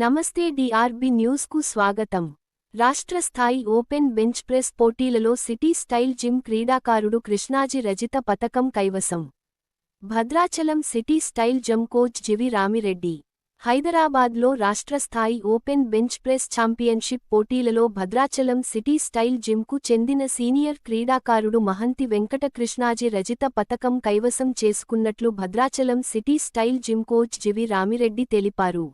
నమస్తే డిఆర్బి న్యూస్కు స్వాగతం. రాష్ట్ర స్థాయి ఓపెన్ బెంచ్ ప్రెస్ పోటీలలో సిటీ స్టైల్ జిమ్ క్రీడాకారుడు కృష్ణాజీ రజిత పతకం కైవసం. Bhadrachalam city style gym coach GV Ramireddy. హైదరాబాద్లో రాష్ట్ర స్థాయి ఓపెన్ బెంచ్ ప్రెస్ ఛాంపియన్షిప్ పోటీలలో భద్రాచలం సిటీ స్టైల్ జిమ్కు చెందిన సీనియర్ క్రీడాకారుడు మహంతి వెంకట కృష్ణాజీ రజిత పతకం కైవసం చేసుకున్నట్లు Bhadrachalam city style gym coach GV Ramireddy తెలిపారు.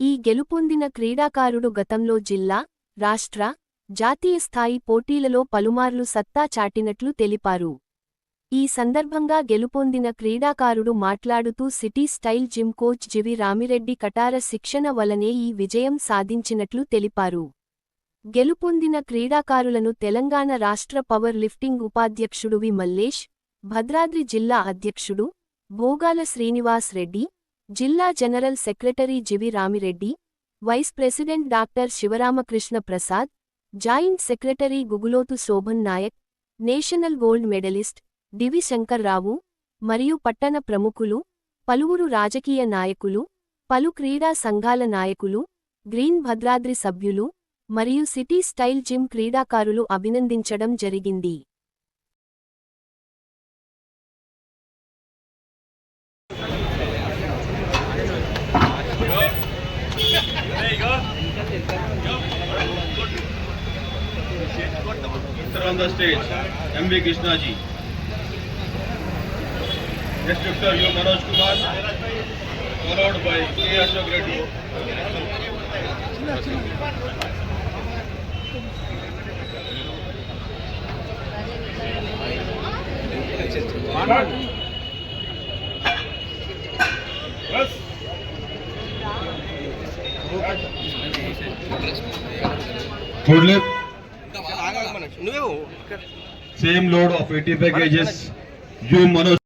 ఈ గెలుపొందిన క్రీడాకారుడు గతంలో జిల్లా రాష్ట్ర జాతీయ స్థాయి పోటీలలో పలుమార్లు సత్తా చాటినట్లు తెలిపారు. ఈ సందర్భంగా గెలుపొందిన క్రీడాకారుడు మాట్లాడుతూ city style gym coach GV Ramireddy కటార శిక్షణ వలనే ఈ విజయం సాధించినట్లు తెలిపారు. గెలుపొందిన క్రీడాకారులను తెలంగాణ రాష్ట్ర పవర్ లిఫ్టింగ్ ఉపాధ్యక్షుడు వి మల్లేష్ భద్రాద్రి జిల్లా అధ్యక్షుడు భోగాల శ్రీనివాస్ రెడ్డి జిల్లా general secretary GV Ramireddy vice president doctor Sivaramakrishna Prasad joint secretary Gugulothu Shobhan Naik national gold medalist DV Shankarrao మరియు పట్టణ ప్రముఖులు పలువురు రాజకీయ నాయకులు పలు క్రీడా సంఘాల నాయకులు గ్రీన్ భద్రాద్రి సభ్యులు మరియు సిటీ స్టైల్ జిమ్ క్రీడాకారులు అభినందించడం జరిగింది. On the stage, M.V. Krishna ji. Dr. U. Manoj Kumar, followed by K. Ashok Reddy. Yes. Food lip, నువ్వే same load of 85 kgs. U. Manoj